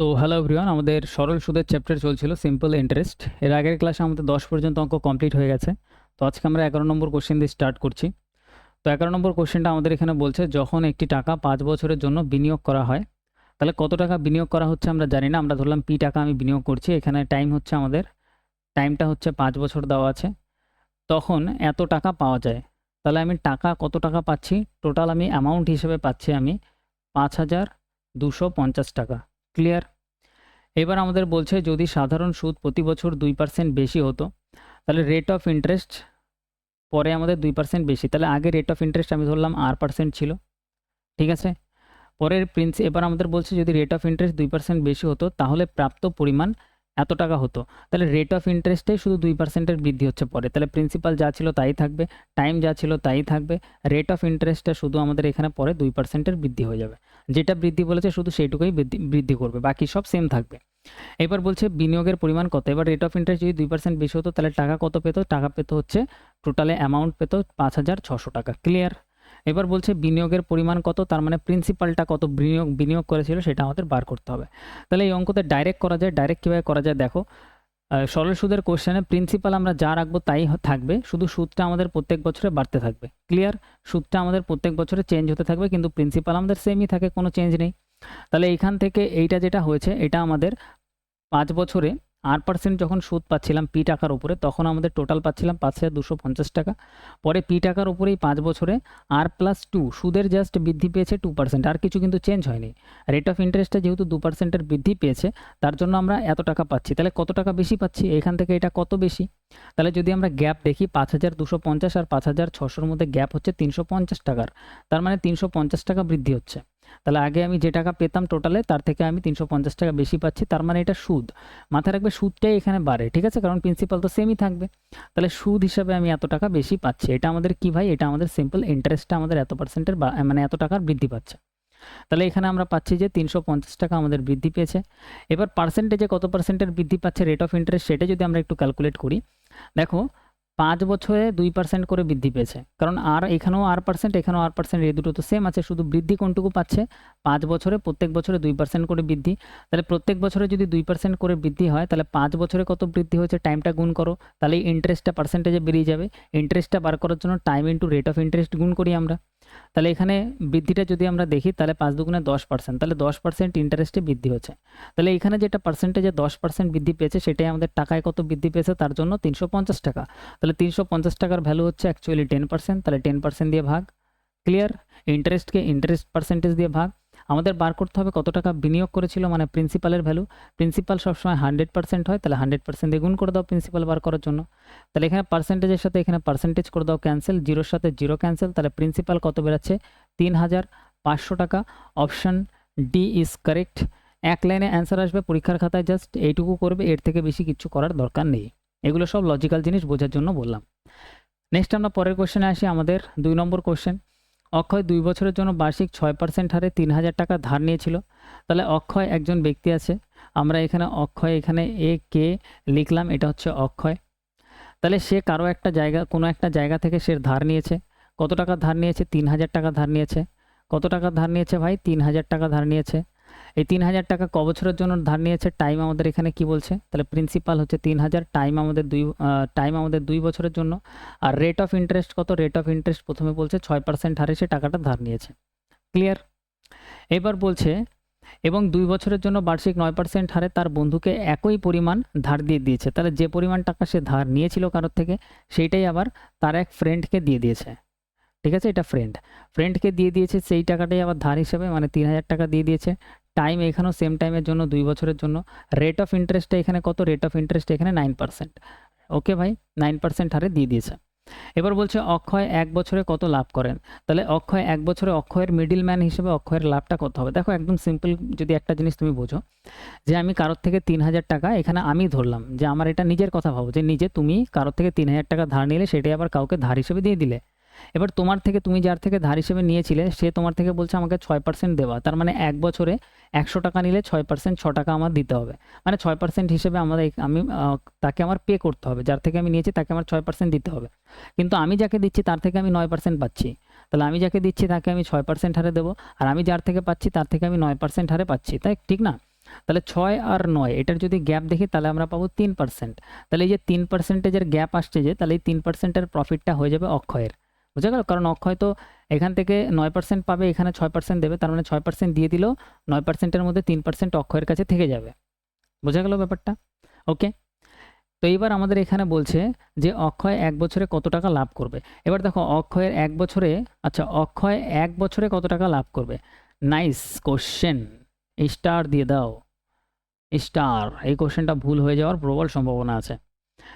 তো hello everyone আমাদের সরল সুদের চ্যাপ্টার চলছিল সিম্পল ইন্টারেস্ট এর আগের ক্লাসে আমাদের দশ পর্যন্ত অঙ্ক কমপ্লিট হয়ে গেছে। তো আজকে আমরা এগারো নম্বর কোশ্চেন দিয়ে স্টার্ট করছি। তো এগারো নম্বর কোশ্চেনটা আমাদের এখানে বলছে, যখন একটি টাকা পাঁচ বছরের জন্য বিনিয়োগ করা হয়, তাহলে কত টাকা বিনিয়োগ করা হচ্ছে আমরা জানি না, আমরা ধরলাম পি টাকা আমি বিনিয়োগ করছি, এখানে টাইম হচ্ছে আমাদের টাইমটা হচ্ছে পাঁচ বছর দেওয়া আছে। তখন এত টাকা পাওয়া যায়, তাহলে আমি টাকা কত টাকা পাচ্ছি? টোটাল আমি অ্যামাউন্ট হিসেবে পাচ্ছি আমি পাঁচ হাজার দুশো পঞ্চাশ টাকা। ক্লিয়ার এবার আমাদের বলছে যদি সাধারণ সুদ প্রতি বছর দুই পার্সেন্ট বেশি হতো, তাহলে রেট অফ ইন্টারেস্ট পরে আমাদের দুই পার্সেন্ট বেশি। তাহলে আগে রেট অফ ইন্টারেস্ট আমি ধরলাম আর পার্সেন্ট ছিল, ঠিক আছে? পরের প্রিন্স এবার আমাদের বলছে যদি রেট অফ ইন্টারেস্ট দুই পার্সেন্ট বেশি হতো, তাহলে প্রাপ্ত পরিমাণ এত টাকা হতো। তাহলে রেট অফ ইন্টারেস্টেই শুধু দুই পার্সেন্টের বৃদ্ধি হচ্ছে পরে। তাহলে প্রিন্সিপাল যা ছিল তাই থাকবে টাইম যা ছিল তাই থাকবে রেট অফ ইন্টারেস্টটা শুধু আমাদের এখানে পরে দুই পার্সেন্টের বৃদ্ধি হয়ে যাবে। যেটা বৃদ্ধি বলেছে শুধু সেইটুকুই বৃদ্ধি বৃদ্ধি করবে, বাকি সব সেম থাকবে। এবার বলছে বিনিয়োগের পরিমাণ কত? এবার রেট অফ ইন্টারেস্ট যদি দুই পার্সেন্ট বেশি হতো, তাহলে টাকা কত পেতো? টাকা পেতো হচ্ছে টোটালে অ্যামাউন্ট পেতো পাঁচ হাজার ছশো টাকা ক্লিয়ার এবার বলছে বিনিয়োগের পরিমাণ কত? তার মানে প্রিন্সিপালটা কত বিনিয়োগ বিনিয়োগ করেছিল সেটা আমাদের বার করতে হবে। তাহলে এই অঙ্কতে ডাইরেক্ট করা যায় ডাইরেক্ট কীভাবে করা যায় দেখো। সরল সুদের কোশ্চেনে প্রিন্সিপাল আমরা যা রাখব তাই থাকবে। শুধু সুদটা আমাদের প্রত্যেক বছরে বাড়তে থাকবে। ক্লিয়ার সুদটা আমাদের প্রত্যেক বছরে চেঞ্জ হতে থাকবে, কিন্তু প্রিন্সিপাল আমাদের সেমই থাকে, কোনো চেঞ্জ নেই। তাহলে এইখান থেকে এইটা যেটা হয়েছে, এটা আমাদের পাঁচ বছরে আট পার্সেন্ট যখন সুদ পাচ্ছিলাম পি টাকার উপরে, তখন আমাদের টোটাল পাচ্ছিলাম পাঁচ হাজার দুশো পঞ্চাশ টাকা। পরে পি টাকার উপরেই পাঁচ বছরে আর প্লাস টু সুদের জাস্ট বৃদ্ধি পেয়েছে টু পার্সেন্ট আর কিছু কিন্তু চেঞ্জ হয়নি। রেট অফ ইন্টারেস্টটা যেহেতু দু পার্সেন্টের বৃদ্ধি পেয়েছে, তার জন্য আমরা এত টাকা পাচ্ছি। তাহলে কত টাকা বেশি পাচ্ছি? এখান থেকে এটা কত বেশি? তাহলে যদি আমরা গ্যাপ দেখি, পাঁচ হাজার দুশো পঞ্চাশ আর পাঁচ হাজার ছশোর মধ্যে গ্যাপ হচ্ছে তিনশো পঞ্চাশ টাকার। তার মানে তিনশো পঞ্চাশ টাকা বৃদ্ধি হচ্ছে। তাহলে আগে আমি যে টাকা পেতাম টোটালে তার থেকে আমি তিনশো পঞ্চাশ টাকা বেশি পাচ্ছি, তার মানে এটা সুদ। মাথায় রাখবে সুদটাই এখানে বাড়ে, ঠিক আছে? কারণ প্রিন্সিপাল তো সেমই থাকবে। তাহলে সুদ হিসাবে আমি এত টাকা বেশি পাচ্ছি, এটা আমাদের কি ভাই? এটা আমাদের সিম্পল ইন্টারেস্টটা আমাদের এত পার্সেন্টের মানে এত টাকার বৃদ্ধি পাচ্ছে। তাহলে এখানে আমরা পাচ্ছি যে তিনশো পঞ্চাশ টাকা আমাদের বৃদ্ধি পেয়েছে। এবার পার্সেন্টেজে কত পার্সেন্টের বৃদ্ধি পাচ্ছে রেট অফ ইন্টারেস্ট সেটা যদি আমরা একটু ক্যালকুলেট করি। দেখো পাঁচ বছরে দুই পার্সেন্ট করে বৃদ্ধি পেয়েছে। কারণ আর এখানেও আর পার্সেন্ট এখানেও আর পার্সেন্ট এই দুটো তো সেম আছে, শুধু বৃদ্ধি কোনটুকু পাচ্ছে? পাঁচ বছরে প্রত্যেক বছরে দুই পার্সেন্ট করে বৃদ্ধি। তাহলে প্রত্যেক বছরে যদি দুই পার্সেন্ট করে বৃদ্ধি হয়, তাহলে পাঁচ বছরে কত বৃদ্ধি হয়েছে টাইমটা গুণ করো। তাহলে ইন্টারেস্টটা পার্সেন্টেজে বেরিয়ে যাবে। ইন্টারেস্টটা বার করার জন্য time into rate of interest গুণ করি আমরা। তাহলে এখানে বৃদ্ধিটা যদি আমরা দেখি, তাহলে পাঁচ দুগুণে দশ পার্সেন্ট তাহলে দশ পার্সেন্ট ইন্টারেস্টে বৃদ্ধি হচ্ছে। তাহলে এখানে যেটা পার্সেন্টেজে দশ পার্সেন্ট বৃদ্ধি পেয়েছে, সেটাই আমাদের টাকায় কত বৃদ্ধি পেয়েছে, তার জন্য তিনশো পঞ্চাশ টাকা। তাহলে তিনশো পঞ্চাশ টাকার ভ্যালু হচ্ছে অ্যাকচুয়ালি টেন পার্সেন্ট তাহলে টেন পার্সেন্ট দিয়ে ভাগ। ক্লিয়ার ইন্টারেস্টকে ইন্টারেস্ট পার্সেন্টেজ দিয়ে ভাগ। আমাদের বার করতে হবে কত টাকা বিনিয়োগ করেছিল মানে প্রিন্সিপালের ভ্যালু প্রিন্সিপাল সবসময় হান্ড্রেড পার্সেন্ট হয়, তাহলে হান্ড্রেড পার্সেন্ট দিয়ে গুণ করে দাও প্রিন্সিপাল বার করার জন্য। তাহলে এখানে পার্সেন্টেজের সাথে এখানে পার্সেন্টেজ করে দাও ক্যান্সেল জিরোর সাথে জিরো ক্যান্সেল তাহলে প্রিন্সিপাল কত বেরাচ্ছে তিন হাজার পাঁচশো টাকা। অপশান ডি ইজ কারেক্ট এক লাইনে অ্যান্সার আসবে, পরীক্ষার খাতায় জাস্ট এইটুকু করবে, এর থেকে বেশি কিছু করার দরকার নেই। এগুলো সব লজিক্যাল জিনিস বোঝার জন্য বললাম। নেক্সট আমরা পরের কোশ্চেনে আসি, আমাদের দুই নম্বর কোশ্চেন অক্ষয় দুই বছরের জন্য বার্ষিক ছয় পার্সেন্ট হারে তিন হাজার টাকা ধার নিয়েছিল। তাহলে অক্ষয় একজন ব্যক্তি আছে। আমরা এখানে অক্ষয়, এখানে এ, কে লিখলাম, এটা হচ্ছে অক্ষয়। তাহলে সে কারও একটা জায়গা, কোনো একটা জায়গা থেকে সে ধার নিয়েছে। কত টাকা ধার নিয়েছে? তিন হাজার টাকা ধার নিয়েছে। কত টাকা ধার নিয়েছে ভাই? তিন হাজার টাকা ধার নিয়েছে। এই তিন হাজার টাকা ক বছরের জন্য ধার নিয়েছে টাইম আমাদের এখানে কি বলছে? তাহলে প্রিন্সিপাল হচ্ছে তিন হাজার টাইম আমাদের দুই টাইম আমাদের দুই বছরের জন্য। আর রেট অফ ইন্টারেস্ট কত? রেট অফ ইন্টারেস্ট প্রথমে বলছে ছয় পার্সেন্ট হারে সে টাকাটা ধার নিয়েছে। ক্লিয়ার এবার বলছে, এবং দুই বছরের জন্য বার্ষিক নয় পার্সেন্ট হারে তার বন্ধুকে একই পরিমাণ ধার দিয়ে দিয়েছে। তাহলে যে পরিমাণ টাকা সে ধার নিয়েছিল কারোর থেকে, সেইটাই আবার তার এক ফ্রেন্ডকে দিয়ে দিয়েছে। ঠিক আছে? এটা ফ্রেন্ড ফ্রেন্ডকে দিয়ে দিয়েছে, সেই টাকাটাই আবার ধার হিসেবে মানে তিন হাজার টাকা দিয়ে দিয়েছে। টাইম এখানেও সেম টাইমের জন্য, দুই বছরের জন্য রেট অফ ইন্টারেস্টটা এখানে কত? রেট অফ ইন্টারেস্ট এখানে নাইন পার্সেন্ট ওকে ভাই? নাইন পার্সেন্ট হারে দিয়ে দিয়েছে। এবার বলছে অক্ষয় এক বছরে কত লাভ করেন? তাহলে অক্ষয় এক বছরে অক্ষয়ের মিডিল ম্যান হিসেবে অক্ষয়ের লাভটা কত হবে? দেখো একদম সিম্পল যদি একটা জিনিস তুমি বোঝো, যে আমি কারোর থেকে তিন হাজার টাকা এখানে আমি ধরলাম, যে আমার এটা নিজের কথা ভাবো, যে নিজে তুমি কারোর থেকে তিন হাজার টাকা ধার নিলে সেটাই আবার কাউকে ধার হিসেবে দিয়ে দিলে। এবার তোমার থেকে তুমি যার থেকে ধার হিসেবে নিয়েছিলে, সে তোমার থেকে বলছে আমাকে ছয় পার্সেন্ট দেওয়া। তার মানে এক বছরে একশো টাকা নিলে ছয় পার্সেন্ট ছ টাকা আমার দিতে হবে। মানে ছয় পার্সেন্ট হিসেবে আমাদের আমি তাকে আমার পে করতে হবে। যার থেকে আমি নিয়েছি তাকে আমার ছয় পার্সেন্ট দিতে হবে। কিন্তু আমি যাকে দিচ্ছি তার থেকে আমি নয় পার্সেন্ট পাচ্ছি। তাহলে আমি যাকে দিচ্ছি তাকে আমি ছয় পার্সেন্ট হারে দেবো। আর আমি যার থেকে পাচ্ছি তার থেকে আমি নয় পার্সেন্ট হারে পাচ্ছি। তাই ঠিক না? তাহলে ছয় আর নয়, এটার যদি গ্যাপ দেখি তাহলে আমরা পাবো তিন পার্সেন্ট তাহলে এই যে তিন পার্সেন্টেজের গ্যাপ আসছে যে, তাহলে এই তিন পার্সেন্টের প্রফিটটা হয়ে যাবে অক্ষয়ের। বুঝা গেল? কারণ অক্ষয় তো এখান থেকে নয় পার্সেন্ট পাবে, এখানে ছয় পার্সেন্ট দেবে, তার মানে ছয় পার্সেন্ট দিয়ে দিলেও নয় পার্সেন্টের মধ্যে তিন পার্সেন্ট অক্ষয়ের কাছে থেকে যাবে। বোঝা গেল ব্যাপারটা? ওকে? তো এইবার আমাদের এখানে বলছে যে অক্ষয় এক বছরে কত টাকা লাভ করবে? এবার দেখো, অক্ষয়ের এক বছরে আচ্ছা অক্ষয় এক বছরে কত টাকা লাভ করবে? Nice question. স্টার দিয়ে দাও। স্টার। এই কোশ্চেনটা ভুল হয়ে যাওয়ার প্রবল সম্ভাবনা আছে।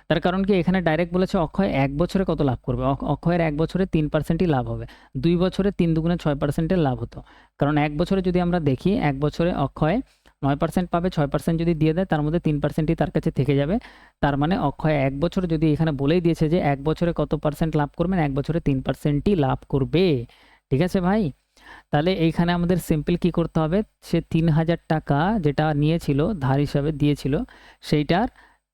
তার কারণ কি? এখানে ডাইরেক্ট বলেছে অক্ষয় এক বছরে কত লাভ করবে? অক- অক্ষয়ের এক বছরে তিন পার্সেন্টই লাভ হবে। দুই বছরে তিন দুগুণে ছয় পার্সেন্টের লাভ হতো। কারণ এক বছরে যদি আমরা দেখি, এক বছরে অক্ষয় নয় পার্সেন্ট পাবে, ছয় পার্সেন্ট যদি দিয়ে দেয়, তার মধ্যে তিন পার্সেন্টই তার কাছে থেকে যাবে। তার মানে অক্ষয় এক বছর যদি এখানে বলেই দিয়েছে যে এক বছরে কত পার্সেন্ট লাভ করবেন, এক বছরে তিন পার্সেন্টই লাভ করবে। ঠিক আছে ভাই? তাহলে এইখানে আমাদের সিম্পল কি করতে হবে? সে তিন হাজার টাকা যেটা নিয়েছিল, ধার হিসাবে দিয়েছিল, সেইটার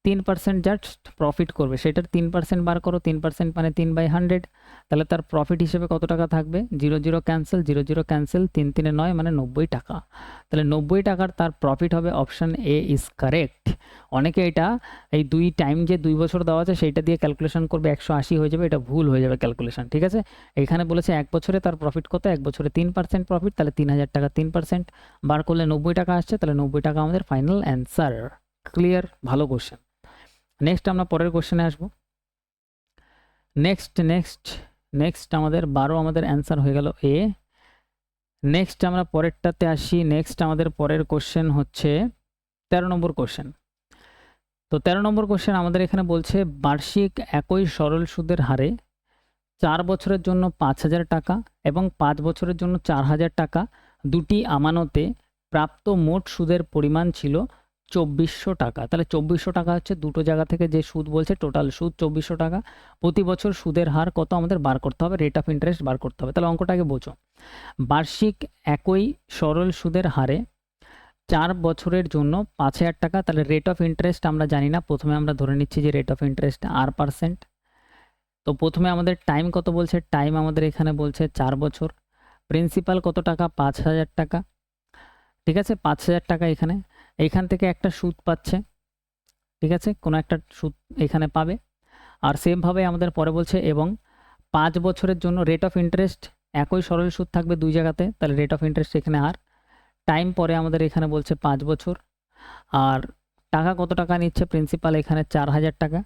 তিন পার্সেন্ট জাস্ট প্রফিট করবে। সেটার তিন পার্সেন্ট বার করো, তিন পার্সেন্ট মানে তিন বাই হান্ড্রেড তাহলে তার প্রফিট হিসেবে কত টাকা থাকবে? Zero zero cancel zero zero cancel তিন তিনে নয় মানে নব্বই টাকা। তাহলে নব্বই টাকার তার প্রফিট হবে অপশান এ ইজ কারেক্ট অনেকে এটা, এই দুই টাইম যে দুই বছর দেওয়া আছে, সেইটা দিয়ে ক্যালকুলেশন করবে, একশো আশি হয়ে যাবে, এটা ভুল হয়ে যাবে ক্যালকুলেশন ঠিক আছে? এখানে বলেছে এক বছরে তার প্রফিট কত? এক বছরে তিন পার্সেন্ট প্রফিট তাহলে তিন হাজার টাকা তিন পার্সেন্ট বার করলে নব্বই টাকা আসছে, তাহলে নব্বই টাকা আমাদের ফাইনাল অ্যান্সার ক্লিয়ার ভালো কোশ্চেন নেক্সট আমরা পরের কোশ্চেনে আসব। নেক্সট নেক্সট নেক্সট আমাদের বারো আমাদের অ্যান্সার হয়ে গেল এ নেক্সট আমরা পরেরটাতে আসি। নেক্সট আমাদের পরের কোশ্চেন হচ্ছে তেরো নম্বর কোশ্চেন তো তেরো নম্বর কোশ্চেন আমাদের এখানে বলছে, বার্ষিক একই সরল সুদের হারে চার বছরের জন্য পাঁচ হাজার টাকা এবং পাঁচ বছরের জন্য চার হাজার টাকা, দুটি আমানতে প্রাপ্ত মোট সুদের পরিমাণ ছিল চব্বিশশো টাকা। তাহলে চব্বিশশো টাকা হচ্ছে দুটো জায়গা থেকে যে সুদ বলছে টোটাল সুদ চব্বিশশো টাকা। প্রতি বছর সুদের হার কত আমাদের বার করতে হবে? রেট অফ ইন্টারেস্ট বার করতে হবে। তাহলে অঙ্কটাকে বোঝো। বার্ষিক একই সরল সুদের হারে চার বছরের জন্য পাঁচ হাজার টাকা। তাহলে রেট অফ ইন্টারেস্ট আমরা জানি না। প্রথমে আমরা ধরে নিচ্ছি যে rate of interest R percent তো প্রথমে আমাদের টাইম কত বলছে? টাইম আমাদের এখানে বলছে চার বছর। প্রিন্সিপাল কত টাকা? পাঁচ হাজার টাকা। ঠিক আছে? পাঁচ হাজার টাকা এখানে। এইখান থেকে একটা সুদ পাচ্ছে, ঠিক আছে? কোনো একটা সুদ এখানে পাবে। আর সেমভাবে আমাদের পরে বলছে, এবং পাঁচ বছরের জন্য রেট অফ ইন্টারেস্ট একই সরল সুদ থাকবে দুই জায়গাতে, তাহলে রেট অফ ইন্টারেস্ট এখানে আর। টাইম পরে আমাদের এখানে বলছে পাঁচ বছর। আর টাকা কত টাকা নিচ্ছে? প্রিন্সিপাল এখানে চার হাজার টাকা।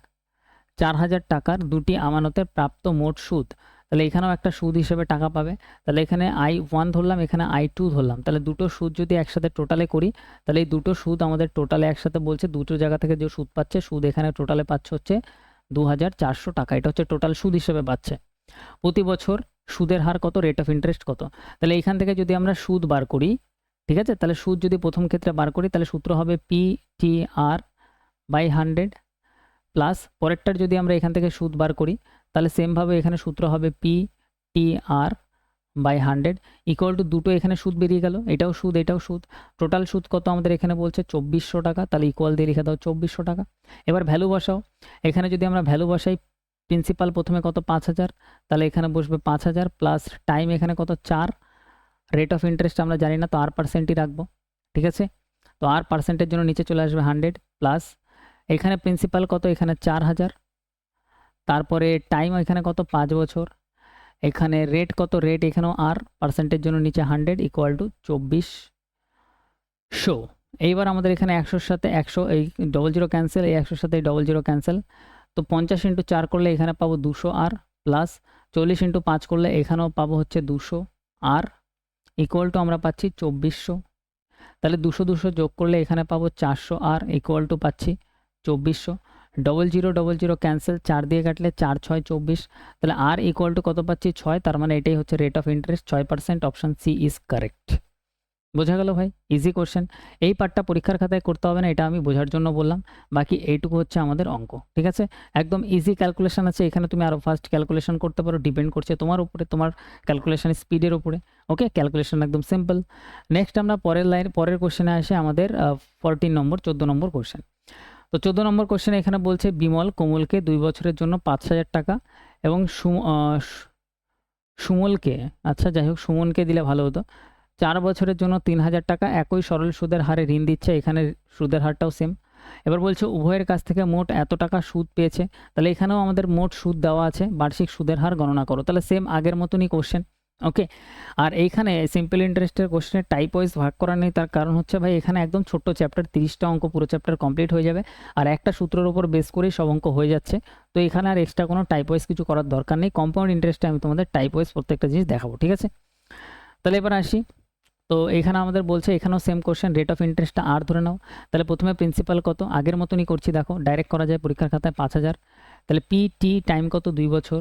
চার হাজার টাকার দুটি আমানতের প্রাপ্ত মোট সুদ তাহলে এখানেও একটা সুদ হিসেবে টাকা পাবে। তাহলে এখানে আই ওয়ান ধরলাম, এখানে আই টু ধরলাম। তাহলে দুটো সুদ যদি একসাথে টোটালে করি, তাহলে এই দুটো সুদ আমাদের টোটালে একসাথে বলছে দুটো জায়গা থেকে যে সুদ পাচ্ছে, সুদ এখানে টোটালে পাচ্ছে হচ্ছে দু হাজার চারশো টাকা। এটা হচ্ছে টোটাল সুদ হিসেবে পাচ্ছে। প্রতি বছর সুদের হার কত? রেট অফ ইন্টারেস্ট কত? তাহলে এখান থেকে যদি আমরা সুদ বার করি, ঠিক আছে? তাহলে সুদ যদি প্রথম ক্ষেত্রে বার করি, তাহলে সূত্র হবে P T R by hundred plus পরেরটার যদি আমরা এখান থেকে সুদ বার করি তাহলে সেমভাবে এখানে সূত্র হবে P T R by hundred equal to দুটো এখানে সুদ বেরিয়ে গেল। এটাও সুদ এটাও সুদ। টোটাল সুদ কত আমাদের এখানে বলছে? চব্বিশশো টাকা। তাহলে ইকুয়াল দিয়ে লিখে দাও চব্বিশশো টাকা। এবার ভ্যালু বসাও। এখানে যদি আমরা ভ্যালু বসাই প্রিন্সিপাল প্রথমে কত? পাঁচ হাজার। তাহলে এখানে বসবে পাঁচ হাজার প্লাস টাইম এখানে কত? চার। রেট অফ ইন্টারেস্ট আমরা জানি না, তো আর পার্সেন্টই রাখব। ঠিক আছে? তো আর পার্সেন্টের জন্য নিচে চলে আসবে হান্ড্রেড প্লাস এখানে প্রিন্সিপাল কত? এখানে চার হাজার। তারপরে টাইম এখানে কত? পাঁচ বছর। এখানে রেট কত? রেট এখানেও আর পার্সেন্টের জন্য নিচে হান্ড্রেড ইকুয়াল টু চব্বিশ। শো এইবার আমাদের এখানে একশোর সাথে একশো, এই ডবল জিরো ক্যান্সেল এই একশোর সাথে ডবল জিরো ক্যান্সেল তো পঞ্চাশ ইন্টু চার করলে এখানে পাবো দুশো আর প্লাস চল্লিশ ইন্টু পাঁচ করলে এখানেও পাবো হচ্ছে দুশো আর ইকুয়াল টু আমরা পাচ্ছি চব্বিশশো। তাহলে দুশো দুশো যোগ করলে এখানে পাবো চারশো আর ইকুয়াল টু পাচ্ছি চব্বিশশো। Double zero double zero cancel চার দিয়ে কাটলে চার, ছয়, চব্বিশ। তাহলে আর ইকুয়াল টু কত পাচ্ছি? ছয়, তার মানে এটাই হচ্ছে রেট অফ ইন্টারেস্ট ছয় percent option C is correct বোঝা গেল ভাই? ইজি কোশ্চেন এই পার্টটা পরীক্ষার খাতায় করতে হবে না, এটা আমি বোঝার জন্য বললাম। বাকি এইটুকু হচ্ছে আমাদের অঙ্ক, ঠিক আছে? একদম ইজি ক্যালকুলেশন আছে, এখানে তুমি আরও ফাস্ট ক্যালকুলেশন করতে পারো ডিপেন্ড করছে তোমার উপরে, তোমার ক্যালকুলেশন স্পিডের উপরে ওকে ক্যালকুলেশন একদম সিম্পল নেক্সট আমরা পরের লাইন পরের কোশ্চেনে আসে আমাদের ফোরটিন নম্বর, চোদ্দ নম্বর কোশ্চেন তো চোদ্দ নম্বর কোশ্চেন এখানে বলছে, বিমল কোমলকে দুই বছরের জন্য পাঁচ হাজার টাকা এবং সুমলকে আচ্ছা যাই হোক, সুমনকে দিলে ভালো হতো। চার বছরের জন্য তিন হাজার টাকা, একই সরল সুদের হারে ঋণ দিচ্ছে, এখানে সুদের হারটাও সেম এবার বলছে, উভয়ের কাছ থেকে মোট এত টাকা সুদ পেয়েছে, তাহলে এখানেও আমাদের মোট সুদ দেওয়া আছে, বার্ষিক সুদের হার গণনা করো। তাহলে সেম আগের মতনই কোশ্চেন ওকে? আর এইখানে সিম্পল ইন্টারেস্টের কোশ্চেনের টাইপ ওয়াইজ ভাগ করা নেই, তার কারণ হচ্ছে ভাই, এখানে একদম ছোট্ট চ্যাপ্টার তিরিশটা অঙ্ক পুরো চ্যাপ্টার কমপ্লিট হয়ে যাবে। আর একটা সূত্রের উপর বেস করেই সব অঙ্ক হয়ে যাচ্ছে। তো এখানে আর এক্সট্রা কোনো টাইপ ওয়াইজ কিছু করার দরকার নেই। কম্পাউন্ড ইন্টারেস্টে আমি তোমাদের টাইপ ওয়াইজ প্রত্যেকটা জিনিস দেখাবো, ঠিক আছে? তাহলে এবার আসি। তো এখানে আমাদের বলছে, এখানেও সেম কোশ্চেন রেট অফ ইন্টারেস্টটা আর ধরে নাও। তাহলে প্রথমে প্রিন্সিপাল কত? আগের মতনই করছি, দেখো ডাইরেক্ট করা যায় পরীক্ষার খাতায় পাঁচ হাজার। তাহলে পি টি টাইম কত? দুই বছর।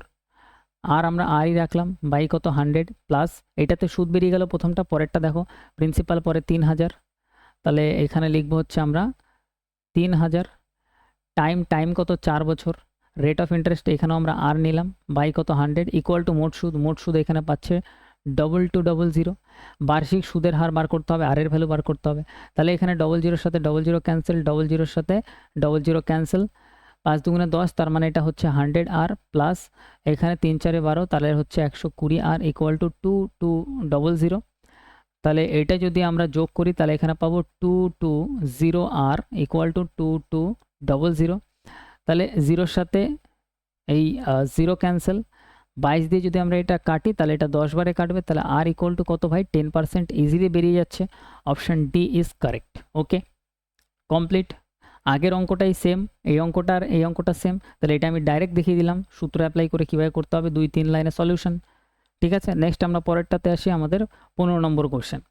আর আমরা আরই রাখলাম বাই কত হান্ড্রেড প্লাস এটাতে সুদ বেরিয়ে গেল প্রথমটা, পরেরটা দেখো প্রিন্সিপাল পরে তিন হাজার। তাহলে এখানে লিখব হচ্ছে আমরা তিন হাজার টাইম টাইম কত চার বছর। রেট অফ ইন্টারেস্ট এখানেও আমরা আর নিলাম বাই কত হান্ড্রেড ইকুয়াল টু মোট সুদ মোট সুদ এখানে পাচ্ছে ডবল টু ডবল জিরো বার্ষিক সুদের হার বার করতে হবে আরের ভ্যালু বার করতে হবে। তাহলে এখানে ডবল জিরোর সাথে ডবল জিরো ক্যান্সেল ডবল জিরোর সাথে ডবল জিরো ক্যান্সেল পাঁচ দুগুণে দশ, তার মানে এটা হচ্ছে হান্ড্রেড আর প্লাস এখানে তিন চারে বারো, তাহলে হচ্ছে একশো কুড়ি R equal to two two double zero তাহলে এটা যদি আমরা যোগ করি, তাহলে এখানে পাবো two two zero R equal to two two double zero তাহলে জিরোর সাথে এই জিরো ক্যান্সেল বাইশ দিয়ে যদি আমরা এটা কাটি, তাহলে এটা দশ বারে কাটবে, তাহলে আর ইকুয়াল টু কত ভাই? টেন পার্সেন্ট ইজিলি বেরিয়ে যাচ্ছে। Option D is correct okay complete আগের অঙ্কটাই সেম এই অঙ্কটার এই অঙ্কটা সেম তাহলে এটা আমি ডাইরেক্ট দেখিয়ে দিলাম। সূত্র অ্যাপ্লাই করে কীভাবে করতে হবে, দুই তিন লাইনে সলিউশন ঠিক আছে? নেক্সট আমরা পরেরটাতে আসি আমাদের পনেরো নম্বর কোশ্চেন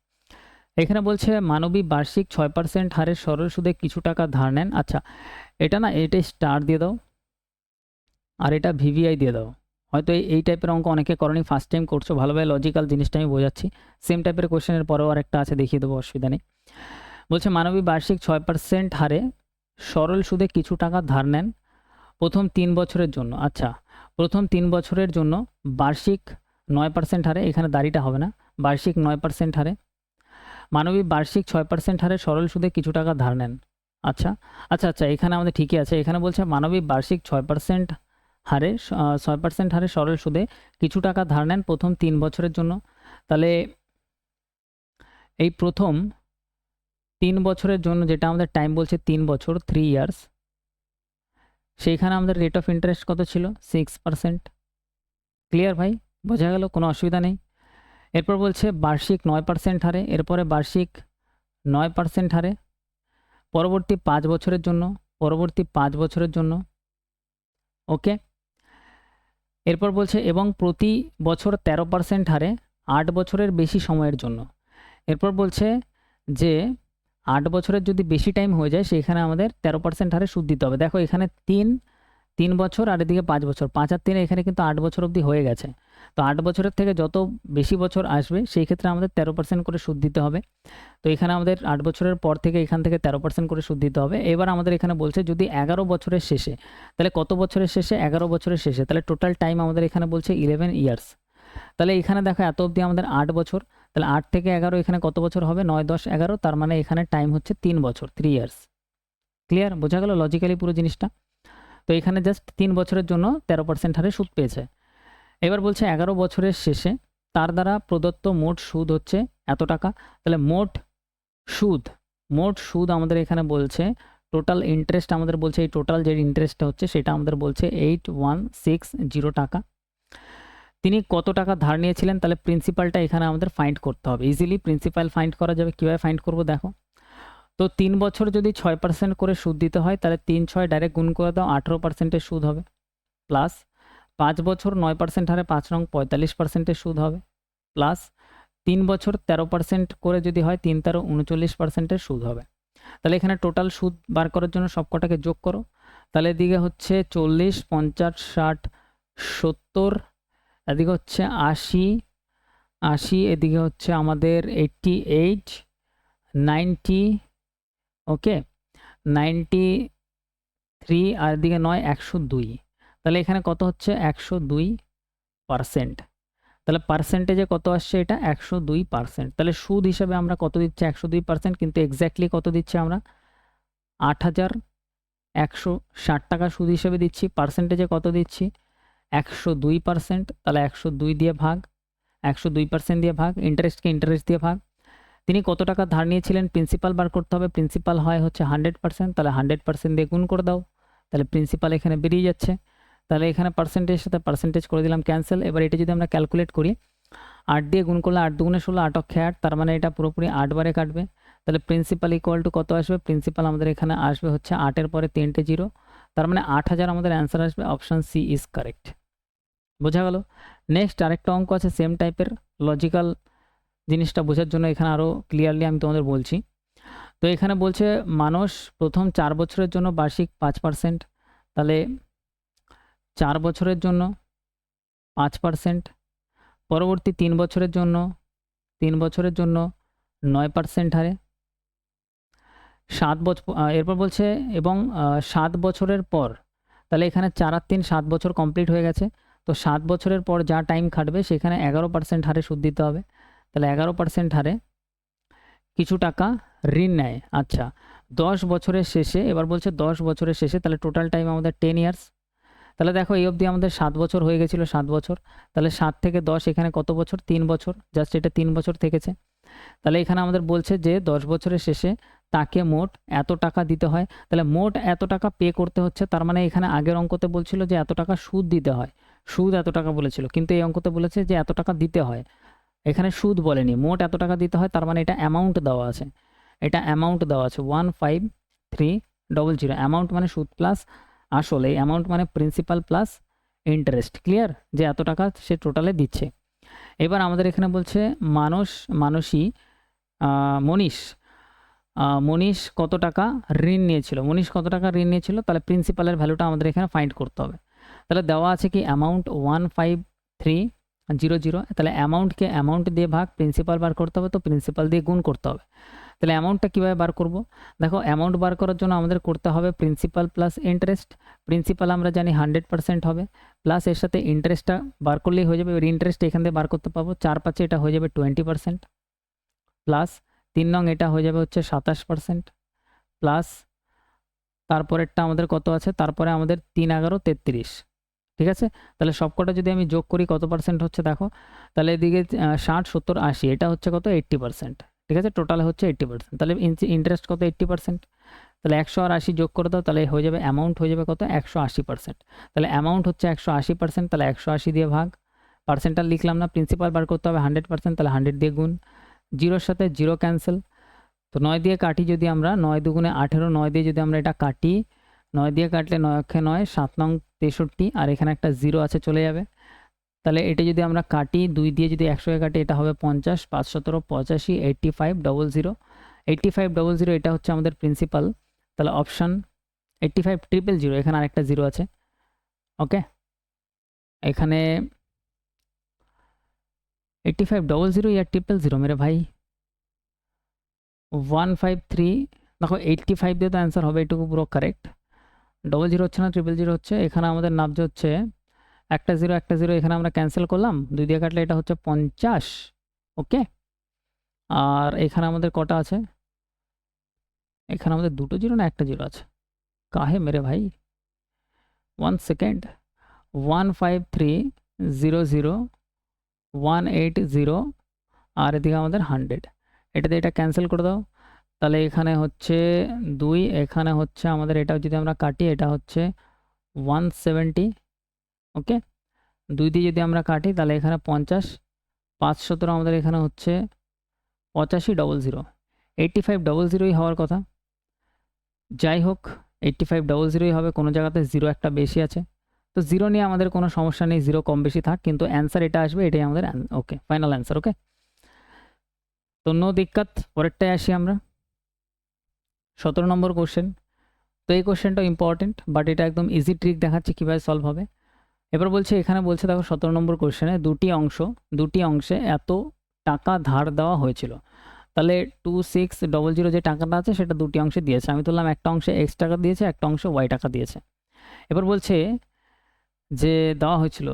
এখানে বলছে, মানবী বার্ষিক ছয় পার্সেন্ট হারের সরল সুদে কিছু টাকা ধার নেন। আচ্ছা এটা না, এটা স্টার দিয়ে দাও। আর এটা ভিভিআই দিয়ে দাও। হয়তো এই এই টাইপের অঙ্ক অনেকে করনি ফার্স্ট টাইম করছ, ভালোভাবে লজিক্যাল জিনিসটা আমি বোঝাচ্ছি। সেম টাইপের কোশ্চেনের পরেও আরেকটা আছে, দেখিয়ে দেবো, অসুবিধা নেই। বলছে, মানবী বার্ষিক ছয় পার্সেন্ট হারে সরল সুদে কিছু টাকা ধার নেন প্রথম তিন বছরের জন্য। আচ্ছা প্রথম তিন বছরের জন্য বার্ষিক নয় পার্সেন্ট হারে, এখানে দাড়িটা হবে না, বার্ষিক নয় পার্সেন্ট হারে মানবী বার্ষিক ছয় পার্সেন্ট হারে সরল সুদে কিছু টাকা ধার নেন। আচ্ছা আচ্ছা আচ্ছা এখানে আমাদের ঠিকই আছে, এখানে বলছে মানবী বার্ষিক ছয় পার্সেন্ট হারে ছয় পার্সেন্ট হারে সরল সুদে কিছু টাকা ধার নেন প্রথম তিন বছরের জন্য। তাহলে এই প্রথম তিন বছরের জন্য যেটা আমাদের টাইম বলছে তিন বছর থ্রি ইয়ার্স সেইখানে আমাদের রেট অফ ইন্টারেস্ট কত ছিল? সিক্স পার্সেন্ট ক্লিয়ার ভাই? বোঝা গেল, কোনো অসুবিধা নেই। এরপর বলছে বার্ষিক নয় পার্সেন্ট হারে, এরপরে বার্ষিক নয় পার্সেন্ট হারে, পরবর্তী পাঁচ বছরের জন্য, পরবর্তী পাঁচ বছরের জন্য ওকে এরপর বলছে এবং প্রতি বছর তেরো পার্সেন্ট হারে, আট বছরের বেশি সময়ের জন্য। এরপর বলছে যে আট বছরের যদি বেশি টাইম হয়ে যায়, সেখানে আমাদের তেরো পার্সেন্ট হারে সুদ দিতে হবে। দেখো, এখানে তিন তিন বছর আর এদিকে পাঁচ বছর। পাঁচ আর তিনে এখানে কিন্তু আট বছর অবধি হয়ে গেছে। তো আট বছরের থেকে যত বেশি বছর আসবে, সেই ক্ষেত্রে আমাদের তেরো পার্সেন্ট করে সুদ দিতে হবে। তো এখানে আমাদের আট বছরের পর থেকে এখান থেকে তেরো পার্সেন্ট করে সুদ দিতে হবে। এবার আমাদের এখানে বলছে, যদি এগারো বছরের শেষে, তাহলে কত বছরের শেষে? এগারো বছরের শেষে। তাহলে টোটাল টাইম আমাদের এখানে বলছে ইলেভেন ইয়ার্স তাহলে এখানে দেখো, এত অবধি আমাদের আট বছর। তাহলে আট থেকে এগারো এখানে কত বছর হবে? নয়, দশ, এগারো, তার মানে এখানে টাইম হচ্ছে তিন বছর থ্রি ইয়ার্স ক্লিয়ার বোঝা গেল লজিক্যালি পুরো জিনিসটা? তো এখানে জাস্ট তিন বছরের জন্য তেরো পার্সেন্ট হারে সুদ পেয়েছে। এবার বলছে এগারো বছরের শেষে তার দ্বারা প্রদত্ত মোট সুদ হচ্ছে এত টাকা। তাহলে মোট সুদ মোট সুদ আমাদের এখানে বলছে টোটাল ইন্টারেস্ট আমাদের বলছে, এই টোটাল যে ইন্টারেস্টটা হচ্ছে সেটা আমাদের বলছে এইট ওয়ান সিক্স জিরো টাকা। তিনি কত টাকা ধার নিয়েছিলেন তাহলে প্রিন্সিপালটা এখানে আমাদের ফাইন্ড করতে হবে। ইজিলি প্রিন্সিপাল ফাইন্ড করা যাবে, কীভাবে ফাইন্ড করব দেখো। তো তিন বছর যদি ছয় পার্সেন্ট করে সুদ দিতে হয়, তাহলে তিন ছয় ডাইরেক্ট গুণ করে দাও, আঠেরো পার্সেন্টের সুদ হবে। প্লাস পাঁচ বছর নয় পার্সেন্ট হারে পাঁচ রং পঁয়তাল্লিশ পার্সেন্টের সুদ হবে। প্লাস তিন বছর তেরো পার্সেন্ট করে যদি হয়, তিন তেরো উনচল্লিশ পার্সেন্টের সুদ হবে। তাহলে এখানে টোটাল সুদ বার করার জন্য সবকটাকে যোগ করো। তাহলে এদিকে হচ্ছে চল্লিশ, পঞ্চাশ, ষাট, সত্তর এদিকে হচ্ছে আশি আশি, এদিকে হচ্ছে আমাদের eighty eight ninety okay ninety three আর এদিকে নয়, একশো দুই। তাহলে এখানে কত হচ্ছে? একশো দুই পারসেন্ট তাহলে পার্সেন্টেজে কত আসছে এটা? একশো দুই পার্সেন্ট তাহলে সুদ হিসাবে আমরা কত দিচ্ছি? একশো দুই পার্সেন্ট কিন্তু এক্স্যাক্টলি কত দিচ্ছি আমরা? আট হাজার একশো ষাট টাকা সুদ হিসেবে দিচ্ছি। পার্সেন্টেজে কত দিচ্ছি? একশো দুই পার্সেন্ট তাহলে একশো দুই দিয়ে ভাগ, একশো দুই পার্সেন্ট দিয়ে ভাগ ইন্টারেস্টকে ইন্টারেস্ট দিয়ে ভাগ। তিনি কত টাকা ধার নিয়েছিলেন? প্রিন্সিপাল বার করতে হবে। প্রিন্সিপাল হয় হচ্ছে হান্ড্রেড পার্সেন্ট তাহলে হান্ড্রেড পার্সেন্ট দিয়ে গুণ করে দাও। তাহলে প্রিন্সিপাল এখানে বেরিয়ে যাচ্ছে। তাহলে এখানে পার্সেন্টেজ সাথে পার্সেন্টেজ করে দিলাম ক্যান্সেল এবার এটা যদি আমরা ক্যালকুলেট করি, আট দিয়ে গুণ করলে আট দুগুণে ষোলো, আট অক্ষে আট, তার মানে এটা পুরোপুরি আট বারে কাটবে। তাহলে প্রিন্সিপাল ইকুয়াল টু কত আসবে? প্রিন্সিপাল আমাদের এখানে আসবে হচ্ছে আটের পরে তিনটে জিরো তার মানে আট হাজার আমাদের অ্যান্সার আসবে অপশান সি ইজ কারেক্ট বোঝা গেল। নেক্সট আরেকটা অঙ্ক আছে সেম টাইপের লজিক্যাল জিনিসটা বোঝার জন্য এখানে আরও ক্লিয়ারলি আমি তোমাদের বলছি। তো এখানে বলছে মানুষ প্রথম চার বছরের জন্য বার্ষিক পাঁচ পার্সেন্ট তাহলে চার বছরের জন্য পাঁচ পার্সেন্ট পরবর্তী তিন বছরের জন্য, তিন বছরের জন্য নয় পার্সেন্ট হারে। সাত বছর এরপর বলছে এবং সাত বছরের পর, তাহলে এখানে চার আর তিন সাত বছর কমপ্লিট হয়ে গেছে। তো সাত বছরের পর যা টাইম খাটবে সেখানে এগারো পার্সেন্ট হারে সুদ দিতে হবে। তাহলে এগারো পার্সেন্ট হারে কিছু টাকা ঋণ নেয়। আচ্ছা দশ বছরের শেষে, এবার বলছে দশ বছরের শেষে, তাহলে টোটাল টাইম আমাদের টেন ইয়ার্স তাহলে দেখো এই অবধি আমাদের সাত বছর হয়ে গেছিল, সাত বছর। তাহলে সাত থেকে দশ এখানে কত বছর? তিন বছর। জাস্ট এটা তিন বছর থেকেছে। তাহলে এখানে আমাদের বলছে যে দশ বছরের শেষে তাকে মোট এত টাকা দিতে হয়। তাহলে মোট এত টাকা পে করতে হচ্ছে, তার মানে এখানে আগের অঙ্কতে বলছিল যে এত টাকা সুদ দিতে হয়। সুদ এত টাকা বলেছিল। কিন্তু এই অঙ্কতে বলেছে যে এত টাকা দিতে হয়। এখানে সুদ বলেনি। মোট এত টাকা দিতে হয়, তার মানে এটা অ্যামাউন্ট দেওয়া আছে। এটা অ্যামাউন্ট দেওয়া আছে। One five three double zero. Amount মানে সুদ প্লাস আসলে। এই অ্যামাউন্ট মানে প্রিন্সিপাল প্লাস ইন্টারেস্ট ক্লিয়ার যে এত টাকা সে টোটালে দিচ্ছে। এবার আমাদের এখানে বলছে, মানুষ মানসী মনীষ। মনীষ কত টাকা ঋণ নিয়েছিল? মনীষ কত টাকা ঋণ নিয়েছিল? তাহলে প্রিন্সিপালের ভ্যালুটা আমাদের এখানে ফাইন্ড করতে হবে। তাহলে দেওয়া আছে কি amount one five three zero zero তাহলে অ্যামাউন্টকে অ্যামাউন্ট দিয়ে ভাগ প্রিন্সিপাল বার করতে হবে তো প্রিন্সিপাল দিয়ে গুণ করতে হবে। তাহলে অ্যামাউন্টটা কীভাবে বার করব? দেখো অ্যামাউন্ট বার করার জন্য আমাদের করতে হবে প্রিন্সিপাল প্লাস ইন্টারেস্ট প্রিন্সিপাল আমরা জানি হান্ড্রেড পার্সেন্ট হবে প্লাস এর সাথে ইন্টারেস্টটা বার করলেই হয়ে যাবে, এবার ইন্টারেস্ট এখান থেকে বার করতে পারব চার পাঁচে এটা হয়ে যাবে টোয়েন্টি পার্সেন্ট প্লাস তিন নং এটা হয়ে যাবে হচ্ছে সাতাশ পার্সেন্ট প্লাস তারপরেরটা আমাদের কত আছে? তারপরে আমাদের তিন এগারো তেত্রিশ। ঠিক আছে? তাহলে সবকটা যদি আমি যোগ করি কত পার্সেন্ট হচ্ছে দেখো? তাহলে এদিকে ষাট, সত্তর, আশি, এটা হচ্ছে কত? এইট্টি পার্সেন্ট ঠিক আছে? টোটাল হচ্ছে এইট্টি পার্সেন্ট তাহলে ইন্টারেস্ট কত? এইট্টি পার্সেন্ট তাহলে একশো আর আশি যোগ করে দাও, তাহলে হয়ে যাবে অ্যামাউন্ট হয়ে যাবে কত? একশো আশি পার্সেন্ট তাহলে অ্যামাউন্ট হচ্ছে একশো আশি পার্সেন্ট তাহলে একশো আশি দিয়ে ভাগ। পার্সেন্টাল লিখলাম না প্রিন্সিপাল বার করতে হবে হান্ড্রেড পার্সেন্ট তাহলে হান্ড্রেড দিয়ে গুণ। জিরোর সাথে জিরো ক্যান্সেল তো নয় দিয়ে কাটি যদি আমরা, নয় দুগুণে আঠেরো, নয় দিয়ে যদি আমরা এটা কাটি, নয় দিয়ে কাটলে নয়, অক্ষে নয়, সাত নং তেষট্টি, আর এখানে একটা জিরো আছে, চলে যাবে। তাহলে এটা যদি আমরা কাটি, দুই দিয়ে যদি একশোকে কাটি, এটা হবে পঞ্চাশ, পাঁচ সতেরো, পঁচাশি eighty five double zero eighty five double zero এটা হচ্ছে আমাদের প্রিন্সিপাল তাহলে option eighty five triple zero এখানে আরেকটা জিরো আছে। ওকে এখানে এইট্টি ফাইভ ডবল জিরো ইয়ার ট্রিপল জিরো মেরে ভাই। ওয়ান ফাইভ থ্রি দেখো এইট্টি ফাইভ দিয়ে তো অ্যান্সার হবে, এটুকু পুরো কারেক্ট ডবল জিরো হচ্ছে না ট্রিপল জিরো হচ্ছে, এখানে আমাদের নাবজ হচ্ছে, একটা জিরো একটা জিরো এখানে আমরা ক্যান্সেল করলাম, দুই দিয়ে কাটলে এটা হচ্ছে পঞ্চাশ ওকে আর এখানে আমাদের কটা আছে? এখানে আমাদের দুটো জিরো না একটা জিরো আছে? কাহে মেরে ভাই? One second one five three zero zero one eight zero আর এদিকে আমাদের হান্ড্রেড এটাতে এটা ক্যান্সেল করে দাও। তাহলে এখানে হচ্ছে দুই, এখানে হচ্ছে আমাদের এটা যদি আমরা কাটি, এটা হচ্ছে ওয়ান সেভেন্টি ওকে দুই দিয়ে যদি আমরা কাটি, তাহলে এখানে পঞ্চাশ, পাঁচ সতেরো আমাদের এখানে হচ্ছে পঁচাশি double zero eighty five double জিরোই হওয়ার কথা। যাই হোক এইট্টি ফাইভ ডবল জিরোই হবে, কোনো জায়গাতে জিরো একটা বেশি আছে। তো জিরো নিয়ে আমাদের কোনো সমস্যা নেই জিরো কম বেশি থাক, কিন্তু অ্যান্সার এটা আসবে, এটাই আমাদের ওকে ফাইনাল অ্যান্সার ওকে তো নো দিক্কাত, পরেরটায় আসি আমরা। সতেরো নম্বর কোশ্চেন তো এই কোশ্চেনটা ইম্পর্টেন্ট বাট এটা একদম ইজি ট্রিক দেখাচ্ছে কীভাবে সলভ হবে। এবার বলছে, এখানে বলছে, দেখো, সতেরো নম্বর কোশ্চেনে দুটি অংশ, দুটি অংশে এত টাকা ধার দেওয়া হয়েছিল। তাহলে টু সিক্স ডবল জিরো যে টাকাটা আছে, সেটা দুটি অংশে দিয়েছে। আমি তুললাম একটা অংশে এক্স টাকা দিয়েছে, একটা অংশে ওয়াই টাকা দিয়েছে। এবার বলছে যে দেওয়া হয়েছিল,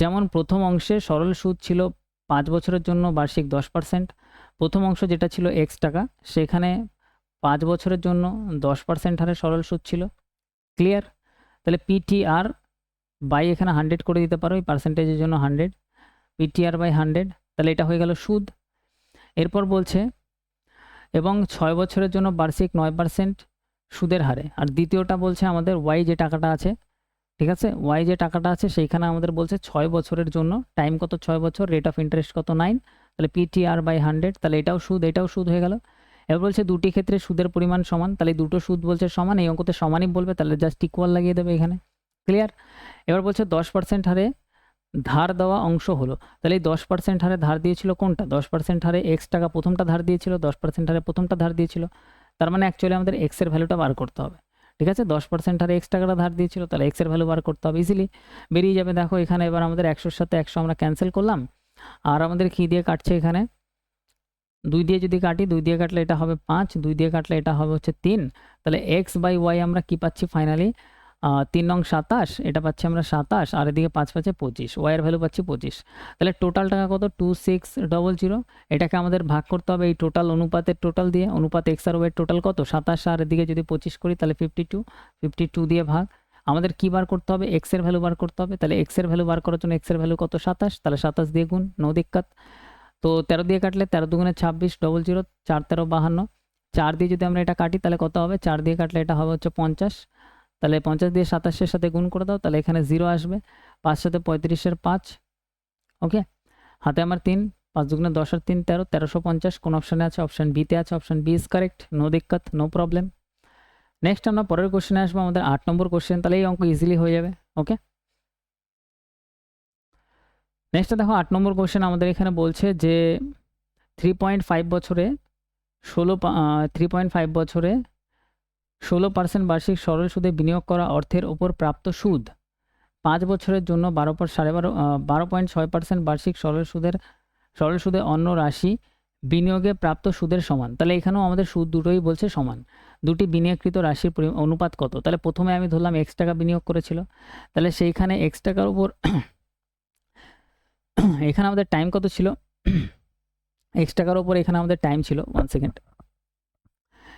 যেমন প্রথম অংশে সরল সুদ ছিল পাঁচ বছরের জন্য বার্ষিক দশ পার্সেন্ট প্রথম অংশ যেটা ছিল এক্স টাকা, সেখানে পাঁচ বছরের জন্য দশ পার্সেন্ট হারে সরল সুদ ছিল। ক্লিয়ার তাহলে পিটিআর বাই এখানে হান্ড্রেড করে দিতে পারো, এই পার্সেন্টেজের জন্য হান্ড্রেড পিটিআর বাই হান্ড্রেড তাহলে এটা হয়ে গেল সুদ। এরপর বলছে, এবং ছয় বছরের জন্য বার্ষিক নয় পার্সেন্ট সুদের হারে। আর দ্বিতীয়টা বলছে আমাদের ওয়াই যে টাকাটা আছে, ঠিক আছে? ওয়াই যে টাকাটা আছে, সেইখানে আমাদের বলছে ছয় বছরের জন্য। টাইম কত? ছয় বছর। রেট অফ ইন্টারেস্ট কত? নাইন তাহলে পিটিআর বাই হান্ড্রেড তাহলে এটাও সুদ এটাও সুদ হয়ে গেল। এবার বলছে দুটি ক্ষেত্রে সুদের পরিমাণ সমান, তাহলে দুটো সুদ বলছে সমান, এই অঙ্কতে সমানই বলবে, তাহলে জাস্ট ইকুয়াল লাগিয়ে দেবে এখানে। ক্লিয়ার এবার বলছে দশ পার্সেন্ট হারে ধার দেওয়া অংশ হলো, তাহলে এই দশ পার্সেন্ট হারে ধার দিয়েছিল কোনটা? দশ পার্সেন্ট হারে এক্স টাকা প্রথমটা ধার দিয়েছিল, দশ পার্সেন্ট হারে প্রথমটা ধার দিয়েছিল, তার মানে অ্যাকচুয়ালি আমাদের এক্সের ভ্যালুটা বার করতে হবে। ঠিক আছে? দশ পার্সেন্ট হারে এক্স টাকাটা ধার দিয়েছিল, তাহলে এক্সের ভ্যালু বার করতে হবে ইজিলি বেরিয়ে যাবে দেখো এখানে, এবার আমাদের একশোর সাথে একশো আমরা ক্যান্সেল করলাম, আর আমাদের কী দিয়ে কাটছে এখানে? দুই দিয়ে যদি কাটি, দুই দিয়ে কাটলে এটা হবে পাঁচ, দুই দিয়ে কাটলে এটা হবে হচ্ছে তিন। তাহলে এক্স বাই ওয়াই আমরা কী পাচ্ছি ফাইনালি তিন নং সাতাশ, এটা পাচ্ছি আমরা সাতাশ, আর এদিকে পাঁচ পাচ্ছে পঁচিশ ওয়াইয়ের ভ্যালু পাচ্ছি পঁচিশ। তাহলে টোটাল টাকা কত? টু সিক্স ডবল জিরো এটাকে আমাদের ভাগ করতে হবে এই টোটাল অনুপাতের টোটাল দিয়ে। অনুপাত এক্স আর ওয়াইয়ের টোটাল কত? সাতাশ, আর এদিকে যদি পঁচিশ করি তাহলে ফিফটি টু ফিফটি টু দিয়ে ভাগ। আমাদের কী বার করতে হবে? এক্সের ভ্যালু বার করতে হবে। তাহলে এক্সের ভ্যালু বার করার জন্য এক্সের ভ্যালু কত? সাতাশ, তাহলে সাতাশ দিয়ে গুণ, নো দিক্কাত তো তেরো দিয়ে কাটলে তেরো দুগুণে ছাব্বিশ ডবল জিরো চার তেরো বাহান্ন। চার দিয়ে যদি আমরা এটা কাটি, তাহলে কত হবে? চার দিয়ে কাটলে এটা হবে হচ্ছে পঞ্চাশ। তাহলে পঞ্চাশ দিয়ে সাতাশের সাথে গুণ করে দাও, তাহলে এখানে জিরো আসবে। পাঁচ সাথে পঁয়ত্রিশের পাঁচ ওকে হাতে আমার তিন, পাঁচ দুগুণে দশ আর তিন, তেরো, তেরোশো পঞ্চাশ। কোন অপশানে আছে? অপশান বিতে আছে option B is correct no দিক্কত no problem next আমরা পরের কোশ্চেনে আসব, আমাদের আট নম্বর কোশ্চেন তাহলে এই অঙ্ক ইজিলি হয়ে যাবে ওকে নেক্সট দেখো আট নম্বর কোশ্চেন আমাদের এখানে বলছে যে থ্রি পয়েন্ট ফাইভ বছরে ষোলো থ্রি পয়েন্ট ফাইভ বছরে ষোলো পার্সেন্ট বার্ষিক সরল সুদে বিনিয়োগ করা অর্থের ওপর প্রাপ্ত সুদ। পাঁচ বছরের জন্য বারো সাড়ে বারো বারো পয়েন্ট ছয় পার্সেন্ট বার্ষিক সরল সুদের, সরল সুদে অন্য রাশি বিনিয়োগে প্রাপ্ত সুদের সমান। তাহলে এখানেও আমাদের সুদ দুটোই বলছে সমান। দুটি বিনিয়োগকৃত রাশির অনুপাত কত? তাহলে প্রথমে আমি ধরলাম এক্স টাকা বিনিয়োগ করেছিল। তাহলে সেইখানে এক্স টাকার উপর এখানে আমাদের টাইম কত ছিল? এক্স টাকার উপর এখানে আমাদের টাইম ছিল ওয়ান সেকেন্ড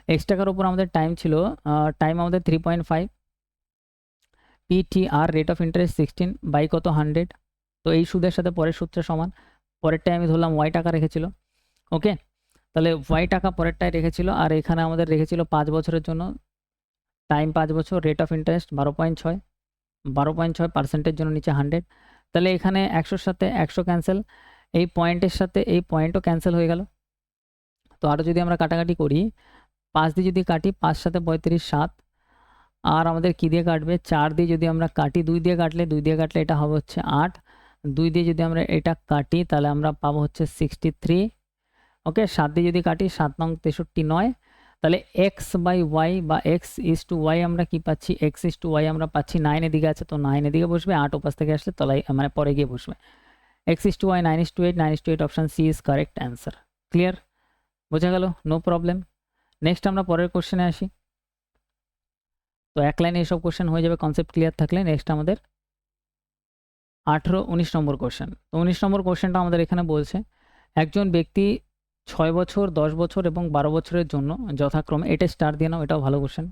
এক্স টাকার উপর আমাদের টাইম ছিল টাইম আমাদের three point five PTR rate of interest sixteen by কত হান্ড্রেড তো এই সুদের সাথে পরের সূত্রে সমান। পরেরটায় আমি ধরলাম ওয়াই টাকা রেখেছিল। ওকে তাহলে ওয়াই টাকা পরেরটায় রেখেছিল আর এখানে আমাদের রেখেছিল পাঁচ বছরের জন্য। টাইম পাঁচ বছর রেট অফ ইন্টারেস্ট বারো পয়েন্ট ছয়। বারো পয়েন্ট ছয় পার্সেন্টের জন্য নিচে হান্ড্রেড তাহলে এখানে একশোর সাথে একশো ক্যান্সেল এই পয়েন্টের সাথে এই পয়েন্টও ক্যান্সেল হয়ে গেল। তো আরও যদি আমরা কাটাকাটি করি, পাঁচ দিয়ে যদি কাটি, পাঁচ সাথে পঁয়ত্রিশ, সাত। আর আমাদের কী দিয়ে কাটবে? চার দিয়ে যদি আমরা কাটি, দুই দিয়ে কাটলে, দুই দিয়ে কাটলে এটা হবে হচ্ছে আট। দুই দিয়ে যদি আমরা এটা কাটি, তাহলে আমরা পাবো হচ্ছে সিক্সটি থ্রি ওকে সাত দিয়ে যদি কাটি, সাত নং তেষট্টি নয়। তাহলে এক্স বাই ওয়াই বা এক্স ইস টু ওয়াই আমরা কি পাচ্ছি? এক্স ইস টু ওয়াই আমরা পাচ্ছি নাইনের দিকে আছে, তো নাইনের দিকে বসবে, আট ওপাশ থেকে আসলে তলাই মানে পরে গিয়ে বসবে। X is to y nine is to eight nine is to eight option C is correct answer clear বোঝা গেল? নো প্রবলেম নেক্সট আমরা পরের কোশ্চেনে আসি। তো এক লাইনে এইসব কোশ্চেন হয়ে যাবে কনসেপ্ট ক্লিয়ার থাকলে নেক্সট আমাদের আঠেরো, উনিশ নম্বর কোশ্চেন তো উনিশ নম্বর কোশ্চেনটা আমাদের এখানে বলছে, একজন ব্যক্তি ছয় বছর, দশ বছর এবং বারো বছরের জন্য যথাক্রমে, এটা স্টার দিয়ে নাও, এটাও ভালো কোশ্চেন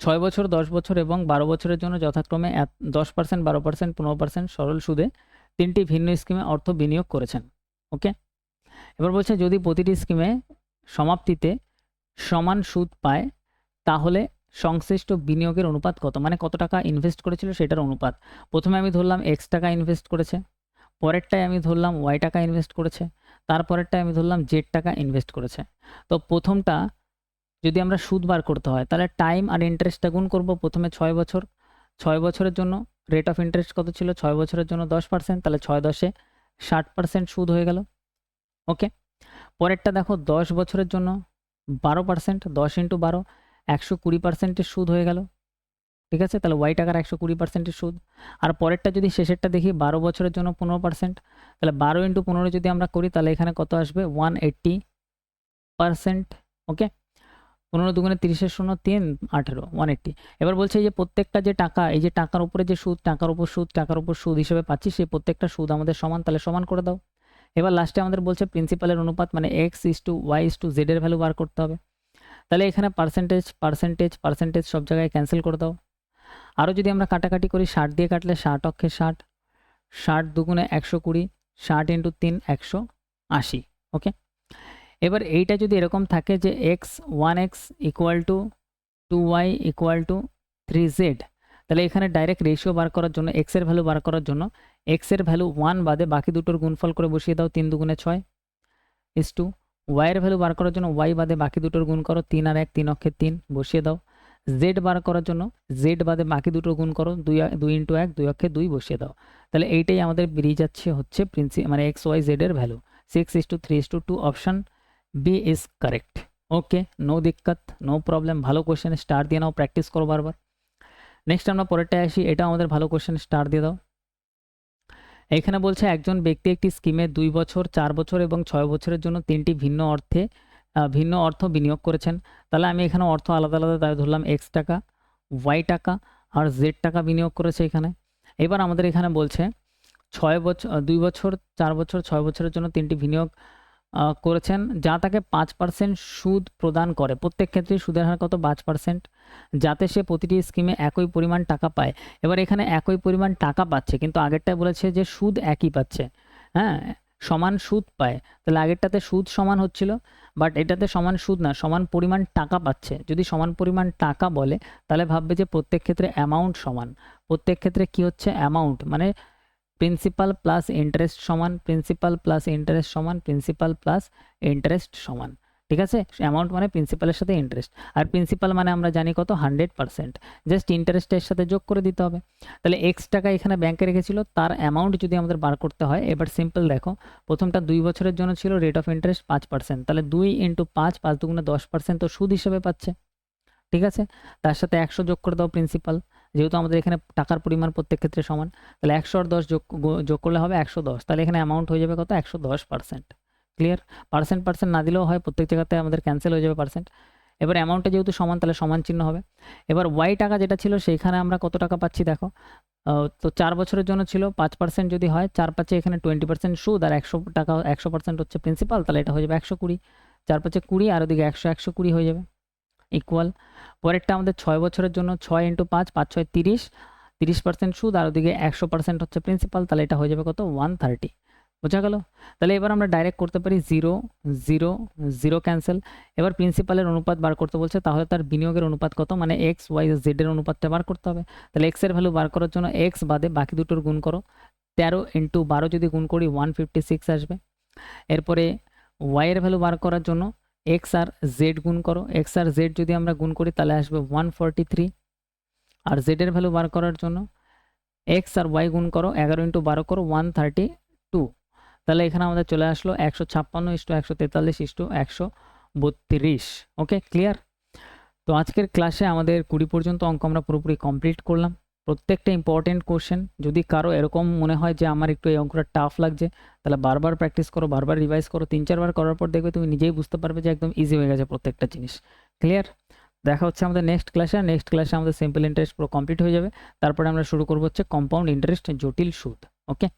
ছয় বছর, দশ বছর এবং বারো বছরের জন্য যথাক্রমে দশ পার্সেন্ট বারো পার্সেন্ট পনেরো পার্সেন্ট সরল সুদে তিনটি ভিন্ন স্কিমে অর্থ বিনিয়োগ করেছেন ওকে এবার বলছে, যদি প্রতিটি স্কিমে সমাপ্তিতে সমান সুদ পায়, তাহলে সংশ্লিষ্ট বিনিয়োগের অনুপাত কত? মানে কত টাকা ইনভেস্ট করেছিল সেটার অনুপাত। প্রথমে আমি ধরলাম এক্স টাকা ইনভেস্ট করেছে, পরেরটায় আমি ধরলাম ওয়াই টাকা ইনভেস্ট করেছে তারপরেরটায় আমি ধরলাম জেড টাকা ইনভেস্ট করেছে। তো প্রথমটা যদি আমরা সুদ বার করতে হয়, তাহলে টাইম আর ইন্টারেস্টটা গুণ করব প্রথমে ছয় বছর। ছয় বছরের জন্য রেট অফ ইন্টারেস্ট কত ছিল? ছয় বছরের জন্য দশ পার্সেন্ট তাহলে ছয় দশে ষাট পার্সেন্ট সুদ হয়ে গেল। ওকে? পরেরটা দেখো, দশ বছরের জন্য বারো পার্সেন্ট দশ ইন্টু বারো, একশো কুড়ি পার্সেন্টের সুদ হয়ে গেল। ঠিক আছে? তাহলে ওয়াই টাকার একশো কুড়ি পার্সেন্টের সুদ। আর পরেরটা যদি শেষেরটা দেখি, বারো বছরের জন্য পনেরো পার্সেন্ট তাহলে বারো ইন্টু পনেরো যদি আমরা করি, তাহলে এখানে কত আসবে? ওয়ান এইট্টি পার্সেন্ট ওকে পনেরো দুগুণে তিরিশের শূন্য, তিন, আঠেরো ওয়ান এইট্টি এবার বলছে যে প্রত্যেকটা যে টাকা, এই যে টাকার উপরে যে সুদ, টাকার উপর সুদ, টাকার উপর সুদ হিসেবে পাচ্ছি, সেই প্রত্যেকটা সুদ আমাদের সমান, তাহলে সমান করে দাও। এবার লাস্টে আমাদের বলছে প্রিন্সিপালের অনুপাত মানে x is to y is to জেডের value বার করতে হবে। তাহলে এখানে পার্সেন্টেজ পার্সেন্টেজ পার্সেন্টেজ সব জায়গায় ক্যান্সেল করে দাও। আরও যদি আমরা কাটাকাটি করি, ষাট দিয়ে কাটলে ষাট অক্ষে ষাট ষাট দুগুণে একশো কুড়ি, ষাট ইন্টু তিন একশো আশি, ওকে? এবার এইটা যদি এরকম থাকে যে x one x equal to two y equal to three z তাহলে এখানে ডাইরেক্ট রেশিও বার করার জন্য এক্সের ভ্যালু বার করার জন্য এক্সের ভ্যালু ওয়ান বাদে বাকি দুটোর গুণফল করে বসিয়ে দাও তিন দুগুণে ছয় ইস টু ওয়াইয়ের ভ্যালু বার করার জন্য ওয়াই বাদে বাকি দুটোর গুণ করো তিন আর এক, তিন অক্ষে তিন, বসিয়ে দাও জেড বার করার জন্য জেড বাদে বাকি দুটো গুণ করো, দুই দুই ইন্টু এক, দুই অক্ষে দুই বসিয়ে দাও। তাহলে এইটাই আমাদের বেরিয়ে যাচ্ছে হচ্ছে প্রিন্সি মানে x Y জেডের value six is to three is to two option B is correct okay no দিক্কত no problem ভালো কোয়েশ্চেন স্টার দিয়ে নাও প্র্যাকটিস করো বারবার। নেক্সট আমরা পরেরটায় আসি, এটা আমাদের ভালো কোশ্চেন স্টার দিয়ে দাও। এখানে বলছে একজন ব্যক্তি একটি স্কিমে দুই বছর, চার বছর এবং ছয় বছরের জন্য তিনটি ভিন্ন অর্থে ভিন্ন অর্থ বিনিয়োগ করেছেন। তাহলে আমি এখানে অর্থ আলাদা আলাদা তাই ধরলাম এক্স টাকা ওয়াই টাকা আর জেড টাকা বিনিয়োগ করেছে এখানে। এবার আমাদের এখানে বলছে, ছয় বছর দুই বছর, চার বছর, ছয় বছরের জন্য তিনটি বিনিয়োগ করেছেন যা তাকে পাঁচ পার্সেন্ট সুদ প্রদান করে। প্রত্যেক ক্ষেত্রে সুদের হার কত? পাঁচ পার্সেন্ট যাতে সে প্রতিটি স্কিমে একই পরিমাণ টাকা পায়। এবার এখানে একই পরিমাণ টাকা পাচ্ছে, কিন্তু আগেরটায় বলেছে যে সুদ একই পাচ্ছে। হ্যাঁ? সমান সুদ পায়। তাহলে আগেরটাতে সুদ সমান হচ্ছিল বাট এটাতে সমান সুদ না, সমান পরিমাণ টাকা পাচ্ছে। যদি সমান পরিমাণ টাকা বলে, তাহলে ভাববে যে প্রত্যেক ক্ষেত্রে অ্যামাউন্ট সমান। প্রত্যেক ক্ষেত্রে কি হচ্ছে? অ্যামাউন্ট মানে প্রিন্সিপাল প্লাস ইন্টারেস্ট সমান প্রিন্সিপাল প্লাস ইন্টারেস্ট সমান প্রিন্সিপাল প্লাস ইন্টারেস্ট সমান। ঠিক আছে? অ্যামাউন্ট মানে প্রিন্সিপালের সাথে ইন্টারেস্ট আর প্রিন্সিপাল মানে আমরা জানি কত? হান্ড্রেড পার্সেন্ট জাস্ট ইন্টারেস্টের সাথে যোগ করে দিতে হবে। তাহলে এক্স টাকা এখানে ব্যাংকে রেখেছিল, তার অ্যামাউন্ট যদি আমাদের বার করতে হয়, এবার সিম্পল দেখো, প্রথমটা দুই বছরের জন্য ছিল রেট অফ ইন্টারেস্ট পাঁচ পার্সেন্ট তাহলে দুই ইন্টু পাঁচ পাঁচ দুগুণে দশ পার্সেন্ট তো সুদ হিসেবে পাচ্ছে। ঠিক আছে? তার সাথে একশো যোগ করে দাও প্রিন্সিপাল যেহেতু আমাদের এখানে টাকার পরিমাণ প্রত্যেক ক্ষেত্রে সমান, তাহলে একশো আর দশ যোগ যোগ করলে হবে একশো দশ, তাহলে এখানে অ্যামাউন্ট হয়ে যাবে কত? একশো দশ পার্সেন্ট ক্লিয়ার পার্সেন্ট পার্সেন্ট না দিলেও হয়, প্রত্যেক জায়গাতে আমাদের ক্যান্সেল হয়ে যাবে পার্সেন্ট এবার অ্যামাউন্টটা যেহেতু সমান, তাহলে সমান চিহ্ন হবে। এবার ওয়াই টাকা যেটা ছিল, সেইখানে আমরা কত টাকা পাচ্ছি দেখো? তো চার বছরের জন্য ছিল, পাঁচ পার্সেন্ট যদি হয় চার পাঁচে এখানে টোয়েন্টি পার্সেন্ট সুদ আর একশো টাকা, একশো পার্সেন্ট হচ্ছে প্রিন্সিপাল তাহলে এটা হয়ে যাবে একশো কুড়ি। চার পাঁচে কুড়ি আর ওদিকে একশো একশো কুড়ি হয়ে যাবে ইকুয়াল পরেরটা আমাদের ছয় বছরের জন্য, ছয় ইন্টু পাঁচ পাঁচ, ছয়, তিরিশ। তিরিশ পার্সেন্ট সুদ আর ওদিকে একশো পার্সেন্ট হচ্ছে প্রিন্সিপাল তাহলে এটা হয়ে যাবে কত? ওয়ান থার্টি বোঝা গেল? তাহলে এবার আমরা ডাইরেক্ট করতে পারি জিরো জিরো জিরো ক্যান্সেল এবার প্রিন্সিপালের অনুপাত বার করতে বলছে, তাহলে তার বিনিয়োগের অনুপাত কত? মানে এক্স ওয়াই জেডের অনুপাতটা বার করতে হবে। তাহলে এক্সের ভ্যালু বার করার জন্য এক্স বাদে বাকি দুটোর গুণ করো। তেরো ইন্টু বারো যদি গুণ করি ওয়ান ফিফটি সিক্স আসবে। এরপরে ওয়াইয়ের ভ্যালু বার করার জন্য এক্স আর জেড গুণ করো। এক্স আর জেড যদি আমরা গুণ করি, তাহলে আসবে ওয়ান ফর্টি থ্রি আর জেডের ভ্যালু বার করার জন্য এক্স আর ওয়াই গুণ করো, এগারো ইন্টু বারো করো ওয়ান থার্টি টু তাহলে এখানে আমাদের চলে আসলো একশো ছাপ্পান্ন ইস্টু একশো তেতাল্লিশ ইস্টু একশো বত্রিশ। Okay, clear? তো আজকের ক্লাসে আমাদের কুড়ি পর্যন্ত অঙ্ক আমরা পুরোপুরি কমপ্লিট করলাম। প্রত্যেকটা ইম্পর্টেন্ট কোশ্চেন যদি কারও এরকম মনে হয় যে আমার একটু এই অঙ্কটা টাফ লাগছে, তাহলে বারবার প্র্যাকটিস করো, বারবার রিভাইজ করো, তিন চারবার করার পর দেখবে তুমি নিজেই বুঝতে পারবে যে একদম ইজি হয়ে গেছে প্রত্যেকটা জিনিস। ক্লিয়ার দেখা হচ্ছে আমাদের নেক্সট ক্লাসে নেক্সট ক্লাসে আমাদের সিম্পল ইন্টারেস্ট পুরো কমপ্লিট হয়ে যাবে। তারপরে আমরা শুরু করব হচ্ছে কম্পাউন্ড ইন্টারেস্ট জটিল সুদ। ওকে?